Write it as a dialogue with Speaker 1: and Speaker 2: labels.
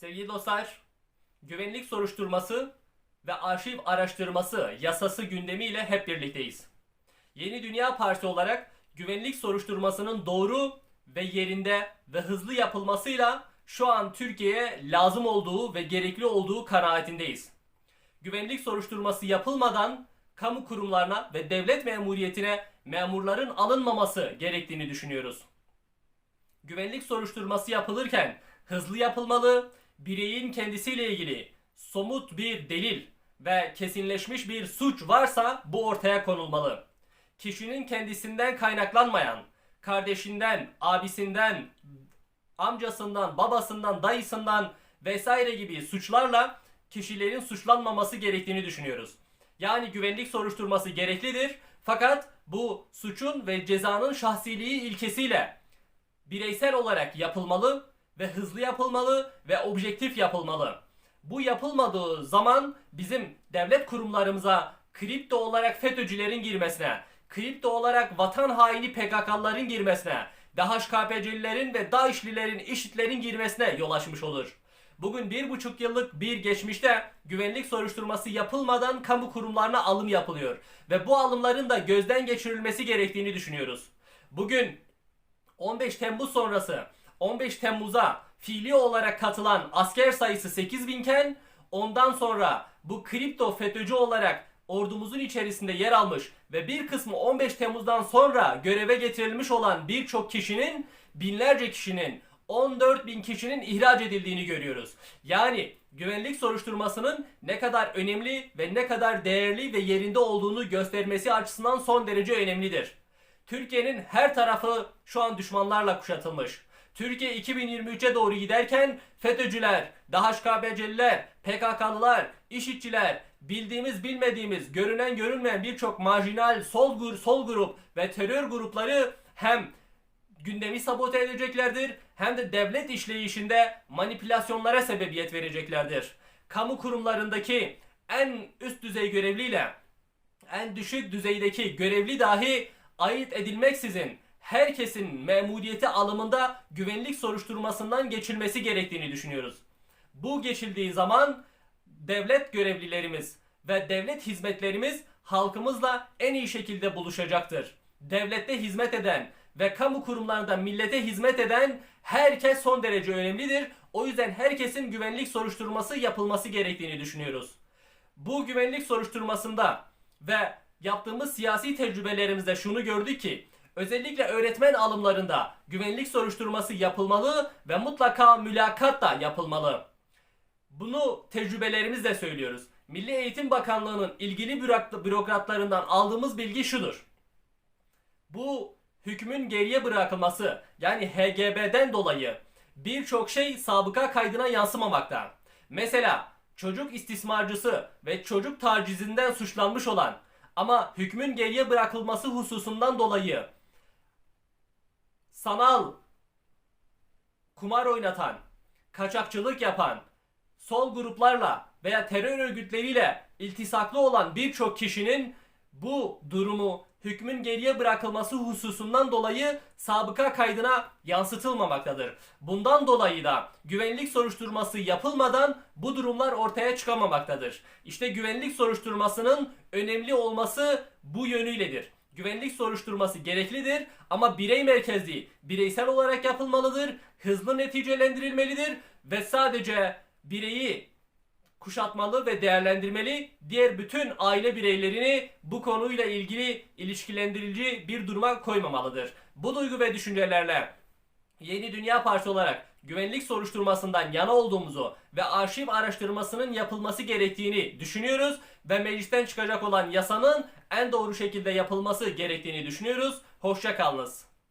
Speaker 1: Sevgili dostlar, güvenlik soruşturması ve arşiv araştırması yasası gündemiyle hep birlikteyiz. Yeni Dünya Partisi olarak güvenlik soruşturmasının doğru ve yerinde ve hızlı yapılmasıyla şu an Türkiye'ye lazım olduğu ve gerekli olduğu kanaatindeyiz. Güvenlik soruşturması yapılmadan kamu kurumlarına ve devlet memuriyetine memurların alınmaması gerektiğini düşünüyoruz güvenlik soruşturması yapılırken hızlı yapılmalı, bireyin kendisiyle ilgili somut bir delil ve kesinleşmiş bir suç varsa bu ortaya konulmalı. Kişinin kendisinden kaynaklanmayan, kardeşinden, abisinden, amcasından, babasından, dayısından vesaire gibi suçlarla kişilerin suçlanmaması gerektiğini düşünüyoruz. Yani güvenlik soruşturması gereklidir fakat bu suçun ve cezanın şahsiliği ilkesiyle bireysel olarak yapılmalı ve hızlı yapılmalı ve objektif yapılmalı. Bu yapılmadığı zaman bizim devlet kurumlarımıza kripto olarak FETÖ'cülerin girmesine, kripto olarak vatan haini PKK'ların girmesine, DHKPC'lilerin ve DAEŞ'lilerin, IŞİD'lerin girmesine yol açmış olur. Bugün bir buçuk yıllık bir geçmişte güvenlik soruşturması yapılmadan kamu kurumlarına alım yapılıyor. Ve bu alımların da gözden geçirilmesi gerektiğini düşünüyoruz. Bugün 15 Temmuz sonrası 15 Temmuz'a fiili olarak katılan asker sayısı 8000 iken ondan sonra bu kripto FETÖ'cü olarak ordumuzun içerisinde yer almış ve bir kısmı 15 Temmuz'dan sonra göreve getirilmiş olan birçok kişinin binlerce kişinin 14 bin kişinin ihraç edildiğini görüyoruz. Yani güvenlik soruşturmasının ne kadar önemli ve ne kadar değerli ve yerinde olduğunu göstermesi açısından son derece önemlidir. Türkiye'nin her tarafı şu an düşmanlarla kuşatılmış. Türkiye 2023'e doğru giderken FETÖ'cüler, DHKPC'liler, PKK'lılar, IŞİD'çiler, bildiğimiz bilmediğimiz, görünen görünmeyen birçok marjinal sol, gur, sol grup ve terör grupları hem gündemi sabote edeceklerdir hem de devlet işleyişinde manipülasyonlara sebebiyet vereceklerdir. Kamu kurumlarındaki en üst düzey görevliyle en düşük düzeydeki görevli dahi ayırt edilmeksizin herkesin memuriyeti alımında güvenlik soruşturmasından geçilmesi gerektiğini düşünüyoruz. Bu geçildiği zaman devlet görevlilerimiz ve devlet hizmetlerimiz halkımızla en iyi şekilde buluşacaktır. Devlette hizmet eden ve kamu kurumlarında millete hizmet eden herkes son derece önemlidir. O yüzden herkesin güvenlik soruşturması yapılması gerektiğini düşünüyoruz. Bu güvenlik soruşturmasında ve yaptığımız siyasi tecrübelerimizde şunu gördük ki özellikle öğretmen alımlarında güvenlik soruşturması yapılmalı ve mutlaka mülakat da yapılmalı. Bunu tecrübelerimizle söylüyoruz. Milli Eğitim Bakanlığı'nın ilgili bürok- bürokratlarından aldığımız bilgi şudur. Bu hükmün geriye bırakılması yani HGB'den dolayı birçok şey sabıka kaydına yansımamakta. Mesela çocuk istismarcısı ve çocuk tacizinden suçlanmış olan ama hükmün geriye bırakılması hususundan dolayı sanal kumar oynatan, kaçakçılık yapan, sol gruplarla veya terör örgütleriyle iltisaklı olan birçok kişinin bu durumu hükmün geriye bırakılması hususundan dolayı sabıka kaydına yansıtılmamaktadır. Bundan dolayı da güvenlik soruşturması yapılmadan bu durumlar ortaya çıkamamaktadır. İşte güvenlik soruşturmasının önemli olması bu yönüyledir. Güvenlik soruşturması gereklidir ama birey merkezli, bireysel olarak yapılmalıdır, hızlı neticelendirilmelidir ve sadece bireyi kuşatmalı ve değerlendirmeli. Diğer bütün aile bireylerini bu konuyla ilgili ilişkilendirici bir duruma koymamalıdır. Bu duygu ve düşüncelerle Yeni Dünya Partisi olarak güvenlik soruşturmasından yana olduğumuzu ve arşiv araştırmasının yapılması gerektiğini düşünüyoruz ve meclisten çıkacak olan yasanın en doğru şekilde yapılması gerektiğini düşünüyoruz. Hoşça kalınız.